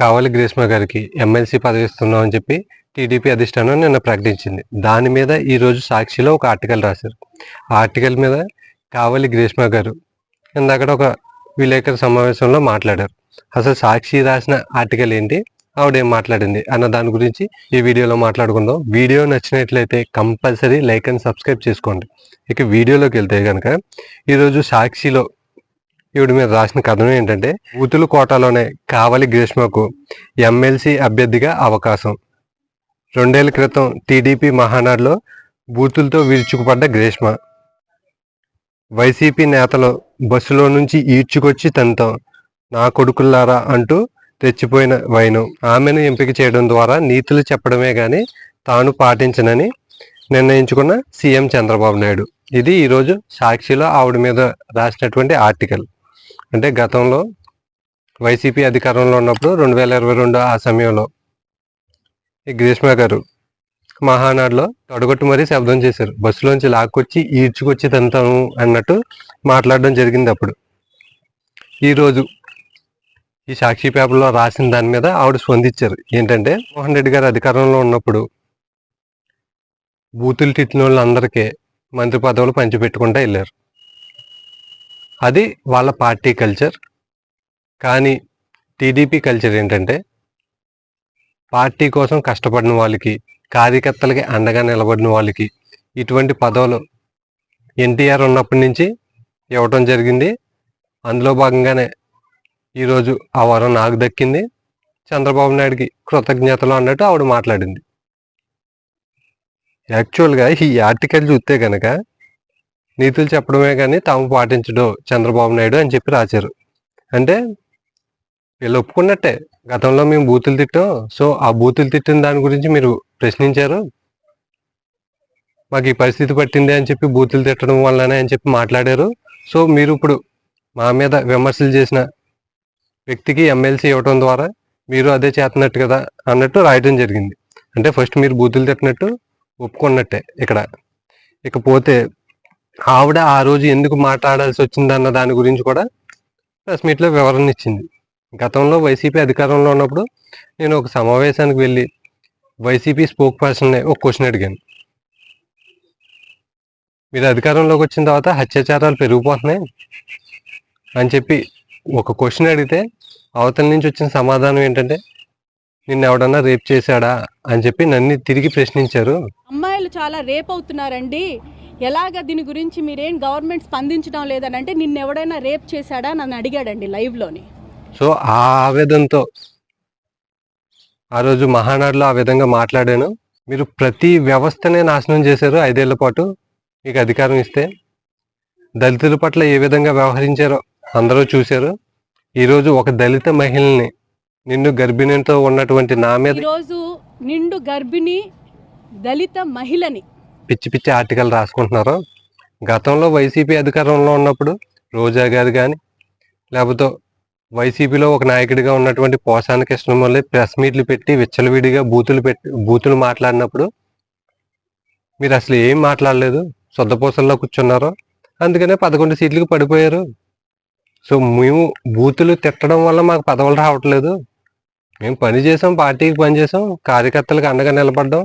కావాలి గ్రీష్మ గారికి ఎమ్మెల్సీ పదవి ఇస్తున్నామని చెప్పి టీడీపీ అధిష్టానం నిన్న ప్రకటించింది. దాని మీద ఈరోజు సాక్షిలో ఒక ఆర్టికల్ రాశారు. ఆ ఆర్టికల్ మీద కావలి గ్రీష్మ గారు ఇందాక ఒక విలేకరు సమావేశంలో మాట్లాడారు. అసలు సాక్షి రాసిన ఆర్టికల్ ఏంటి? ఆవిడ ఏం మాట్లాడింది? అన్న దాని గురించి ఈ వీడియోలో మాట్లాడుకుందాం. వీడియో నచ్చినట్లయితే కంపల్సరీ లైక్ అండ్ సబ్స్క్రైబ్ చేసుకోండి. ఇక వీడియోలోకి వెళ్తే కనుక ఈరోజు సాక్షిలో ఈవిడ మీద రాసిన కథనం ఏంటంటే బూతులు కోటాలోనే కావలి గ్రీష్మకు ఎమ్మెల్సీ అభ్యర్థిగా అవకాశం. రెండేళ్ళ క్రితం టీడీపీ మహానాడులో బూతులతో విరుచుకుపడ్డ గ్రీష్మ. వైసీపీ నేతలు బస్సులో నుంచి ఈడ్చుకొచ్చి తనతో. నా కొడుకుల్లారా అంటూ తెచ్చిపోయిన వైను. ఆమెను ఎంపిక చేయడం ద్వారా నీతులు చెప్పడమే గాని తాను పాటించనని నిర్ణయించుకున్న సీఎం చంద్రబాబు నాయుడు. ఇది ఈరోజు సాక్షిలో ఆవిడ మీద రాసినటువంటి ఆర్టికల్. అంటే గతంలో వైసీపీ అధికారంలో ఉన్నప్పుడు రెండు వేల ఇరవై రెండు ఆ సమయంలో ఈ గ్రీష్మ గారు మహానాడులో తడగొట్టు మరీ శబ్దం చేశారు. బస్సులోంచి లాక్కొచ్చి ఈడ్చుకొచ్చి తంతాను అన్నట్టు మాట్లాడడం జరిగింది అప్పుడు. ఈరోజు ఈ సాక్షి పేపర్లో రాసిన దాని మీద ఆవిడ స్పందించారు. ఏంటంటే మోహన్ రెడ్డి గారు అధికారంలో ఉన్నప్పుడు బూతులు తిట్టిన వాళ్ళందరికీ మంత్రి పదవులు పంచిపెట్టుకుంటూ వెళ్ళారు. అది వాళ్ళ పార్టీ కల్చర్. కానీ టీడీపీ కల్చర్ ఏంటంటే పార్టీ కోసం కష్టపడిన వాళ్ళకి కార్యకర్తలకి అండగా నిలబడిన వాళ్ళకి ఇటువంటి పదవులు ఎన్టీఆర్ ఉన్నప్పటి నుంచి ఇవ్వటం జరిగింది. అందులో భాగంగానే ఈరోజు ఆ వరం నాకు దక్కింది. చంద్రబాబు నాయుడికి కృతజ్ఞతలు అన్నట్టు ఆవిడ మాట్లాడింది. యాక్చువల్గా ఈ ఆర్టికల్ చూస్తే కనుక నీతులు చెప్పడమే కానీ తాము పాటించడు చంద్రబాబు నాయుడు అని చెప్పి రాశారు. అంటే వీళ్ళు ఒప్పుకున్నట్టే. గతంలో మేము బూతులు తిట్టాం. సో ఆ బూతులు తిట్టిన దాని గురించి మీరు ప్రశ్నించారు. మాకు ఈ పరిస్థితి పట్టింది అని చెప్పి బూతులు తిట్టడం వల్లనే అని చెప్పి మాట్లాడారు. సో మీరు ఇప్పుడు మా మీద విమర్శలు చేసిన వ్యక్తికి ఎమ్మెల్సీ ఇవ్వడం ద్వారా మీరు అదే చేస్తున్నట్టు కదా అన్నట్టు రాయడం జరిగింది. అంటే ఫస్ట్ మీరు బూతులు తిట్టినట్టు ఒప్పుకున్నట్టే ఇక్కడ. ఇకపోతే ఆవిడ ఆ రోజు ఎందుకు మాట్లాడాల్సి వచ్చింది అన్న దాని గురించి కూడా ప్రెస్ మీట్లో వివరణ ఇచ్చింది. గతంలో వైసీపీ అధికారంలో ఉన్నప్పుడు నేను ఒక సమావేశానికి వెళ్ళి వైసీపీ స్పోక్ పర్సన్ ఒక క్వశ్చన్ అడిగాను. మీరు అధికారంలోకి వచ్చిన తర్వాత హత్యాచారాలు పెరిగిపోతున్నాయి అని చెప్పి ఒక క్వశ్చన్ అడిగితే అవతల నుంచి వచ్చిన సమాధానం ఏంటంటే నిన్న ఎవడన్నా రేప్ చేశాడా అని చెప్పి నన్ను తిరిగి ప్రశ్నించారు. అమ్మాయిలు చాలా రేప్ అవుతున్నారండి. ఎలాగ దీని గురించి మీరేం గవర్నమెంట్ స్పందించడం లేదని అంటే నిన్ను ఎవడైనా రేప్ చేశాడా నన్ను అడిగాడండి లైవ్లోని. సో ఆ ఆవేదనతో ఆ రోజు మహానాడులో ఆ విధంగా మాట్లాడాను. మీరు ప్రతి వ్యవస్థనే నాశనం చేశారు ఐదేళ్ళ పాటు. మీకు అధికారం ఇస్తే దళితుల పట్ల ఏ విధంగా వ్యవహరించారో అందరూ చూశారు. ఈరోజు ఒక దళిత మహిళని నిన్ను గర్భిణితో ఉన్నటువంటి నా మీద ఈరోజు నిండు గర్భిణి దళిత మహిళని పిచ్చి పిచ్చి ఆర్టికల్ రాసుకుంటున్నారు? గతంలో వైసీపీ అధికారంలో ఉన్నప్పుడు రోజా గారు కానీ లేకపోతే వైసీపీలో ఒక నాయకుడిగా ఉన్నటువంటి పోసాని కృష్ణమల్లి ప్రెస్ మీట్లు పెట్టి విచ్చలవిడిగా బూతులు పెట్టి బూతులు మాట్లాడినప్పుడు మీరు అసలు ఏం మాట్లాడలేదు? సొద్దపూసల్లో కూర్చున్నారు? అందుకనే పదకొండు సీట్లకు పడిపోయారు. సో మేము బూతులు తిట్టడం వల్ల మాకు పదవులు రావట్లేదు. మేము పని చేసాం పార్టీకి పని చేసాం కార్యకర్తలకు అండగా నిలబడ్డాం.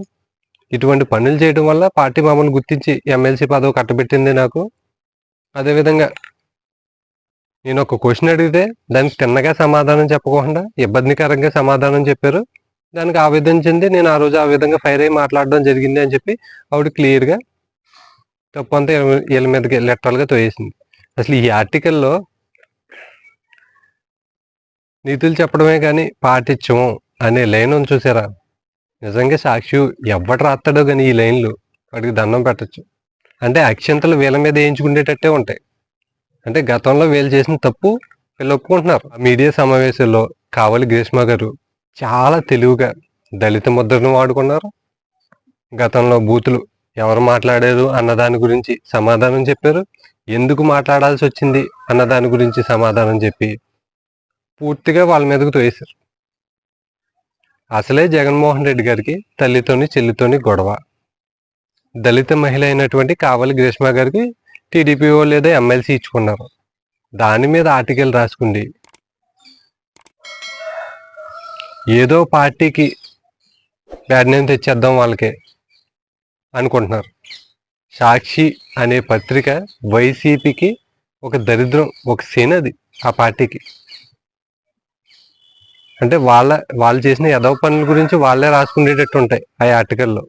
ఇటువంటి పనులు చేయడం వల్ల పార్టీ మమ్మల్ని గుర్తించి ఎమ్మెల్సీ పదవి కట్టబెట్టింది నాకు. అదేవిధంగా నేను ఒక క్వశ్చన్ అడిగితే దానికి తిన్నగా సమాధానం చెప్పకుండా ఇబ్బందికరంగా సమాధానం చెప్పారు. దానికి ఆవేదించింది నేను ఆ రోజు ఆ విధంగా ఫైర్ అయ్యి మాట్లాడడం జరిగింది అని చెప్పి ఆవిడ క్లియర్గా తప్పు అంతా వీళ్ళ- మీదకి లెటరల్గా తోయేసింది. అసలు ఈ ఆర్టికల్లో నీతులు చెప్పడమే కానీ పాటించము అనే లైన్ ఉంది చూసారా? నిజంగా సాక్షి ఎవడు రాస్తాడో కానీ ఈ లైన్లు వాడికి దండం పెట్టచ్చు. అంటే అక్షంతలు వీళ్ళ మీద వేయించుకునేటట్టే ఉంటాయి. అంటే గతంలో వీళ్ళు చేసిన తప్పు వీళ్ళు ఒప్పుకుంటున్నారు. మీడియా సమావేశంలో కావలి గ్రీష్మ గారు చాలా తెలివిగా దళిత ముద్రను వాడుకున్నారు. గతంలో బూతులు ఎవరు మాట్లాడారు అన్న దాని గురించి సమాధానం చెప్పారు. ఎందుకు మాట్లాడాల్సి వచ్చింది అన్న దాని గురించి సమాధానం చెప్పి పూర్తిగా వాళ్ళ మీదకు తోయేశారు. అసలే జగన్మోహన్ రెడ్డి గారికి తల్లితోని చెల్లితోని గొడవ. దళిత మహిళ అయినటువంటి కావలి గ్రీష్మ గారికి టీడీపీఓ లేదా ఎమ్మెల్సీ ఇచ్చుకున్నారు. దాని మీద ఆర్టికల్ రాసుకుంది. ఏదో పార్టీకి బ్యాడ్ నేమ్ తెచ్చేద్దాం వాళ్ళకి అనుకుంటున్నారు. సాక్షి అనే పత్రిక వైసీపీకి ఒక దరిద్రం ఒక సేనది ఆ పార్టీకి. అంటే వాళ్ళ వాళ్ళు చేసిన యదవ పనుల గురించి వాళ్ళే రాసుకునేటట్టు ఉంటాయి ఆ ఆర్టికల్లో